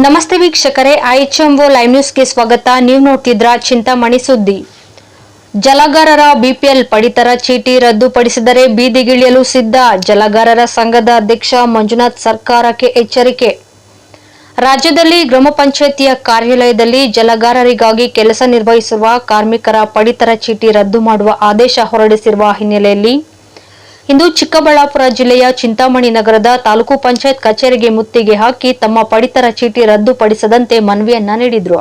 ನಮಸ್ತೆ ವೀಕ್ಷಕರೇ ಐಎಚ್ಎಂಒ ಲೈವ್ ನ್ಯೂಸ್ಗೆ ಸ್ವಾಗತ. ನೀವು ನೋಡ್ತಿದ್ರ ಚಿಂತಾಮಣಿ ಸುದ್ದಿ. ಜಲಗಾರರ ಬಿಪಿಎಲ್ ಪಡಿತರ ಚೀಟಿ ರದ್ದುಪಡಿಸಿದರೆ ಬೀದಿಗಿಳಿಯಲು ಸಿದ್ಧ. ಜಲಗಾರರ ಸಂಘದ ಅಧ್ಯಕ್ಷ ಮಂಜುನಾಥ್ ಸರ್ಕಾರಕ್ಕೆ ಎಚ್ಚರಿಕೆ. ರಾಜ್ಯದಲ್ಲಿ ಗ್ರಾಮ ಪಂಚಾಯಿತಿಯ ಕಾರ್ಯಾಲಯದಲ್ಲಿ ಜಲಗಾರರಿಗಾಗಿ ಕೆಲಸ ನಿರ್ವಹಿಸುವ ಕಾರ್ಮಿಕರ ಪಡಿತರ ಚೀಟಿ ರದ್ದು ಮಾಡುವ ಆದೇಶ ಹೊರಡಿಸಿರುವ ಹಿನ್ನೆಲೆಯಲ್ಲಿ ಇಂದು ಚಿಕ್ಕಬಳ್ಳಾಪುರ ಜಿಲ್ಲೆಯ ಚಿಂತಾಮಣಿ ನಗರದ ತಾಲೂಕು ಪಂಚಾಯತ್ ಕಚೇರಿಗೆ ಮುತ್ತಿಗೆ ಹಾಕಿ ತಮ್ಮ ಪಡಿತರ ಚೀಟಿ ರದ್ದುಪಡಿಸದಂತೆ ಮನವಿಯನ್ನ ನೀಡಿದ್ರು.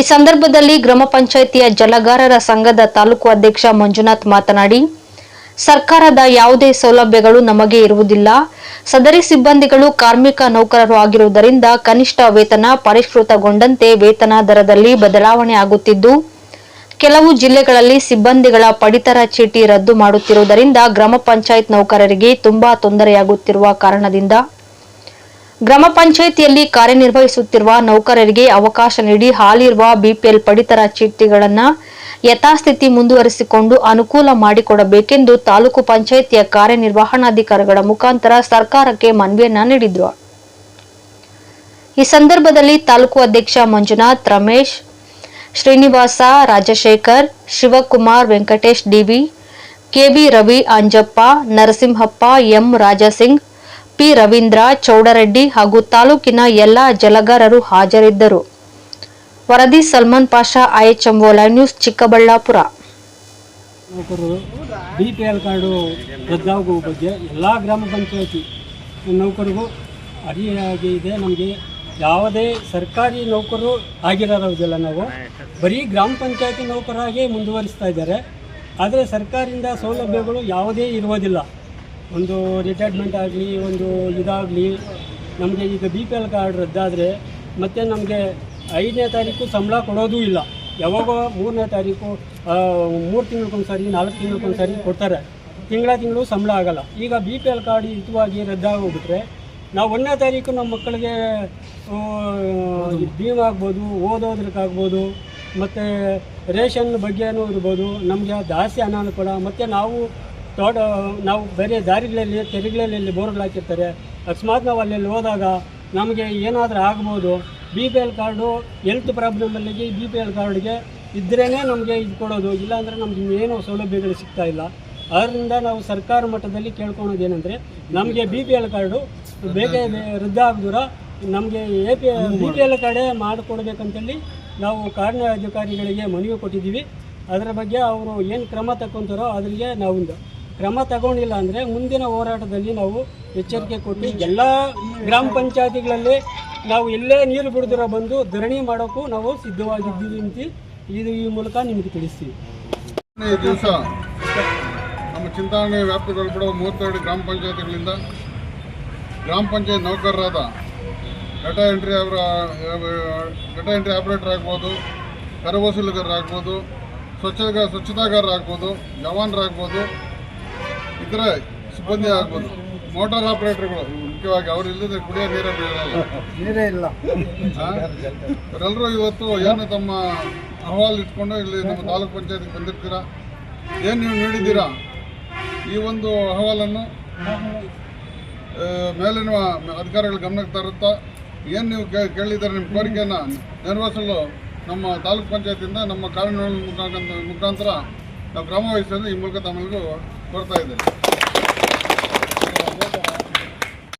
ಈ ಸಂದರ್ಭದಲ್ಲಿ ಗ್ರಾಮ ಪಂಚಾಯಿತಿಯ ಜಲಗಾರರ ಸಂಘದ ತಾಲೂಕು ಅಧ್ಯಕ್ಷ ಮಂಜುನಾಥ್ ಮಾತನಾಡಿ, ಸರ್ಕಾರದ ಯಾವುದೇ ಸೌಲಭ್ಯಗಳು ನಮಗೆ ಇರುವುದಿಲ್ಲ. ಸದರಿ ಸಿಬ್ಬಂದಿಗಳು, ಕಾರ್ಮಿಕ ನೌಕರರು ಆಗಿರುವುದರಿಂದ ಕನಿಷ್ಠ ವೇತನ ಪರಿಷ್ಕೃತಗೊಂಡಂತೆ ವೇತನ ದರದಲ್ಲಿ ಬದಲಾವಣೆ ಆಗುತ್ತಿದ್ದು ಕೆಲವು ಜಿಲ್ಲೆಗಳಲ್ಲಿ ಸಿಬ್ಬಂದಿಗಳ ಪಡಿತರ ಚೀಟಿ ರದ್ದು ಮಾಡುತ್ತಿರುವುದರಿಂದ ಗ್ರಾಮ ಪಂಚಾಯತ್ ನೌಕರರಿಗೆ ತುಂಬಾ ತೊಂದರೆಯಾಗುತ್ತಿರುವ ಕಾರಣದಿಂದ ಗ್ರಾಮ ಪಂಚಾಯಿತಿಯಲ್ಲಿ ಕಾರ್ಯನಿರ್ವಹಿಸುತ್ತಿರುವ ನೌಕರರಿಗೆ ಅವಕಾಶ ನೀಡಿ ಹಾಲಿರುವ ಬಿಪಿಎಲ್ ಪಡಿತರ ಚೀಟಿಗಳನ್ನು ಯಥಾಸ್ಥಿತಿ ಮುಂದುವರಿಸಿಕೊಂಡು ಅನುಕೂಲ ಮಾಡಿಕೊಡಬೇಕೆಂದು ತಾಲೂಕು ಪಂಚಾಯಿತಿಯ ಕಾರ್ಯನಿರ್ವಹಣಾಧಿಕಾರಿಗಳ ಮುಖಾಂತರ ಸರ್ಕಾರಕ್ಕೆ ಮನವಿಯನ್ನ ನೀಡಿದ್ರು. ಈ ಸಂದರ್ಭದಲ್ಲಿ ತಾಲೂಕು ಅಧ್ಯಕ್ಷ Manjunath, Ramesh Srinivasa, Rajashekhar, Shivakumar Venkatesh DV KB Ravi Anjappa, Narasimhappa, M Rajasingh, P Ravindra, Chowdareddy ಹಾಗೂ ತಾಲೂಕಿನ ಎಲ್ಲ ಜಲಗಾರರು ಹಾಜರಿದ್ದರು. ವರದಿ Salman Pasha, IHMO live news, Chikkaballapura. Card ಬಗ್ಗೆ ಎಲ್ಲ ಗ್ರಾಮ ಪಂಚಾಯತಿ ನೌಕರಿಗೂ ಅರಿಯಾಗಿ ಇದೆ. ನಮಗೆ ಯಾವುದೇ ಸರ್ಕಾರಿ ನೌಕರರು ಆಗಿರೋದಿಲ್ಲ ನಾವು. ಬರೀ ಗ್ರಾಮ ಪಂಚಾಯತಿ ನೌಕರಾಗಿ ಮುಂದುವರಿಸ್ತಾ ಇದ್ದಾರೆ. ಆದರೆ ಸರ್ಕಾರದಿಂದ ಸೌಲಭ್ಯಗಳು ಯಾವುದೇ ಇರುವುದಿಲ್ಲ. ಒಂದು ರಿಟೈರ್ಮೆಂಟ್ ಆಗಲಿ, ಒಂದು ಇದಾಗಲಿ, ನಮಗೆ ಈಗ ಬಿ ಪಿ ಎಲ್ ಕಾರ್ಡ್ ರದ್ದಾದರೆ ಮತ್ತು ನಮಗೆ ಐದನೇ ತಾರೀಕು ಸಂಬಳ ಕೊಡೋದೂ ಇಲ್ಲ. ಯಾವಾಗೋ ಮೂರನೇ ತಾರೀಕು ಮೂರು ತಿಂಗಳಿಗೊಂದ್ಸರಿ, ನಾಲ್ಕು ತಿಂಗಳಿಗೊಂದ್ಸರಿ ಕೊಡ್ತಾರೆ. ತಿಂಗಳ ತಿಂಗಳು ಸಂಬಳ ಆಗಲ್ಲ. ಈಗ ಬಿ ಪಿ ಎಲ್ ಕಾರ್ಡ್ ಹಿತವಾಗಿ ರದ್ದಾಗೋಗ್ಬಿಟ್ರೆ ನಾವು ಒಂದನೇ ತಾರೀಕು ನಮ್ಮ ಮಕ್ಕಳಿಗೆ ಭೀಮ್ ಆಗ್ಬೋದು ಓದೋದಕ್ಕಾಗ್ಬೋದು ಮತ್ತು ರೇಷನ್ ಬಗ್ಗೆನೂ ಇರ್ಬೋದು, ನಮಗೆ ಜಾಸ್ತಿ ಅನಾನುಕೂಲ. ಮತ್ತು ನಾವು ತೋಟ, ನಾವು ಬೇರೆ ದಾರಿಗಳಲ್ಲಿ ತೆರಿಗೆಗಳಲ್ಲಿ ಬೋರ್ಗಳು ಹಾಕಿರ್ತಾರೆ. ಅಕಸ್ಮಾತ್ ನಾವು ಅಲ್ಲೆಲ್ಲಿ ಹೋದಾಗ ನಮಗೆ ಏನಾದರೂ ಆಗ್ಬೋದು. B P L card health ಪ್ರಾಬ್ಲಮಲ್ಲಿಗೆ B P L ಕಾರ್ಡ್ಗೆ ಇದ್ರೇ ನಮಗೆ ಇದು ಕೊಡೋದು. ಇಲ್ಲಾಂದರೆ ನಮ್ಗೆ ಇನ್ನೇನು ಸೌಲಭ್ಯಗಳು ಸಿಗ್ತಾ ಅದರಿಂದ ನಾವು ಸರ್ಕಾರ ಮಟ್ಟದಲ್ಲಿ ಕೇಳ್ಕೊಳೋದು ಏನಂದರೆ, ನಮಗೆ ಬಿ ಪಿ ಎಲ್ ಕಾರ್ಡು ಬೇಕೇ ರದ್ದಾಗದೂರ ನಮಗೆ A P B P L ಕಾರ್ಡೇ ಮಾಡಿಕೊಡ್ಬೇಕಂತೇಳಿ ನಾವು ಕಾರ್ಯಾಧಿಕಾರಿಗಳಿಗೆ ಮನವಿ ಕೊಟ್ಟಿದ್ದೀವಿ. ಅದರ ಬಗ್ಗೆ ಅವರು ಏನು ಕ್ರಮ ತಗೊತಾರೋ ಅದರಿಗೆ ನಾವು ಕ್ರಮ ತಗೊಂಡಿಲ್ಲ ಅಂದರೆ ಮುಂದಿನ ಹೋರಾಟದಲ್ಲಿ ನಾವು ಎಚ್ಚರಿಕೆ ಕೊಟ್ಟು ಎಲ್ಲ ಗ್ರಾಮ ಪಂಚಾಯತಿಗಳಲ್ಲಿ ನಾವು ಎಲ್ಲೇ ನೀರು ಬಿಡದಿರೋ ಬಂದು ಧರಣಿ ಮಾಡೋಕ್ಕೂ ನಾವು ಸಿದ್ಧವಾಗಿದ್ದೀವಿ ಅಂತ ಇದು ಈ ಮೂಲಕ ನಿಮಗೆ ತಿಳಿಸ್ತೀವಿ. ಚಿಂತಾಮಣಿ ವ್ಯಾಪ್ತಿಗೊಳಪಡುವ ಮೂವತ್ತೆರಡು ಗ್ರಾಮ ಪಂಚಾಯತಿಗಳಿಂದ ಗ್ರಾಮ ಪಂಚಾಯತ್ ನೌಕರರಾದ ಡಾಟಾ ಎಂಟ್ರಿ ಅವರ ಡಾಟಾ ಎಂಟ್ರಿ ಆಪರೇಟರ್ ಆಗ್ಬೋದು ಕರ ವಸೂಲಿಗಾರರಾಗ್ಬೋದು ಸ್ವಚ್ಛಗ ಸ್ವಚ್ಛತಾಗಾರರಾಗ್ಬೋದು ಜವಾನರಾಗ್ಬೋದು ಇತರ ಸಿಬ್ಬಂದಿ ಆಗ್ಬೋದು. ಮೋಟಾರ್ ಆಪರೇಟರ್ಗಳು ಮುಖ್ಯವಾಗಿ ಅವ್ರು ಇಲ್ಲದೆ ಕುಡಿಯೋ ನೀರೇ ನೀರೇ ಇಲ್ಲ. ಅವರೆಲ್ಲರೂ ಇವತ್ತು ಏನು ತಮ್ಮ ಅಹವಾಲು ಇಟ್ಕೊಂಡು ಇಲ್ಲಿ ನಮ್ಮ ತಾಲೂಕ್ ಪಂಚಾಯತ್ಗೆ ಬಂದಿರ್ತೀರಾ? ಏನು ನೀವು ನೀಡಿದ್ದೀರಾ? ಈ ಒಂದು ಅಹವಾಲನ್ನು ಮೇಲಿನ ಅಧಿಕಾರಿಗಳ ಗಮನಕ್ಕೆ ತರುತ್ತಾ, ಏನು ನೀವು ಕೇ- ಕೇಳಿದ್ದಾರೆ ನಿಮ್ಮ ಕೋರಿಕೆಯನ್ನು ನೆರವೇರಿಸಲು ನಮ್ಮ ತಾಲೂಕು ಪಂಚಾಯತಿಯಿಂದ ನಮ್ಮ ಕಾರ್ಯನಿರ್ವಹಣೆ ಮುಖಾಂತರ ನಾವು ಕ್ರಮ ವಹಿಸಲು ಈ ಮೂಲಕ ತಮ್ಮಲ್ಲಿಗೂ ಕೊಡ್ತಾ ಇದ್ದೇವೆ